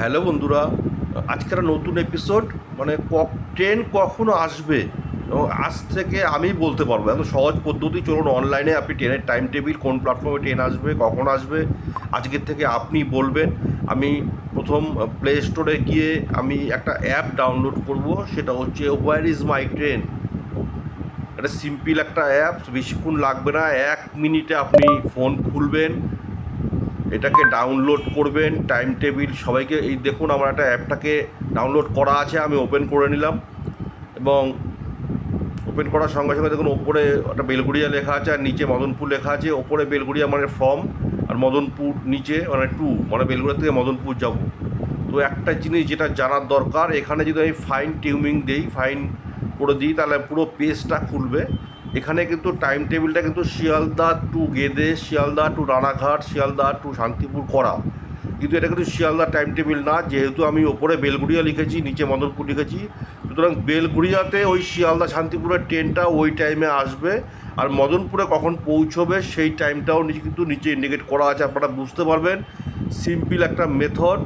Hello বন্ধুরা, আজকের নতুন এপিসোড মানে ট্রেন কখনো আসবে? এবং আজ থেকে আমি বলতে পারব, এত সহজ পদ্ধতি, চলুন অনলাইনে আপনি ট্রেনের টাইম টেবিল কোন প্ল্যাটফর্মে ট্রেন আসবে, কখন আসবে, আজকের থেকে আপনি বলবেন। আমি প্রথম প্লে স্টোরে গিয়ে আমি একটা অ্যাপ ডাউনলোড করব, সেটা হচ্ছে হোয়ার ইজ মাই ট্রেন এটা সিম্পল একটা অ্যাপ বেশিক্ষণ লাগবে না, এক মিনিটে আপনি ফোন খুলবেন এটাকে ডাউনলোড করবেন টাইম টেবিল সবাইকে এই দেখুন আমার একটা অ্যাপটাকে ডাউনলোড করা আছে, আমি ওপেন করে নিলাম। এবং ওপেন করার সঙ্গে সঙ্গে দেখুন, ওপরে একটা বেলগুড়িয়া লেখা আছে, আর নিচে মদনপুর লেখা আছে। ওপরে বেলগুড়িয়া মানে ফর্ম আর মদনপুর নিচে মানে টু মানে বেলগুড়িয়া থেকে মদনপুর যাব। তো একটা জিনিস যেটা জানার দরকার, এখানে যদি আমি ফাইন টিউমিং দিই ফাইন করে দিই, তাহলে পুরো পেজটা খুলবে। এখানে কিন্তু টাইম টেবিলটা কিন্তু Sealdah to Gede, Sealdah to Ranaghat, Sealdah to Shantipur করা। কিন্তু এটা কিন্তু শিয়ালদা টাইম টেবিল না, যেহেতু আমি ওপরে বেলগুড়িয়া লিখেছি, নিচে মদনপুর লিখেছি। সুতরাং বেলগুড়িয়াতে ওই শিয়ালদা শান্তিপুরের ট্রেনটা ওই টাইমে আসবে। আর মদনপুরে কখন পৌঁছবে সেই টাইমটাও নিচে কিন্তু নিচে ইন্ডিকেট করা আছে, আপনারা বুঝতে পারবেন। সিম্পল একটা মেথড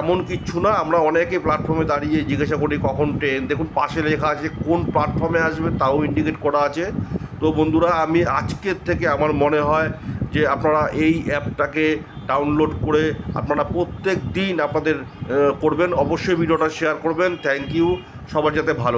এমন কিচ্ছু না। আমরা অনেকে প্ল্যাটফর্মে দাঁড়িয়ে জিজ্ঞাসা করি, কখন ট্রেন দেখুন, পাশে লেখা আছে কোন প্ল্যাটফর্মে আসবে, তাও ইন্ডিকেট করা আছে। তো বন্ধুরা, আমি আজকের থেকে আমার মনে হয় যে আপনারা এই অ্যাপটাকে ডাউনলোড করে আপনারা প্রত্যেক দিন আপনাদের করবেন। অবশ্যই ভিডিওটা শেয়ার করবেন। থ্যাংক ইউ সবার যাতে ভালো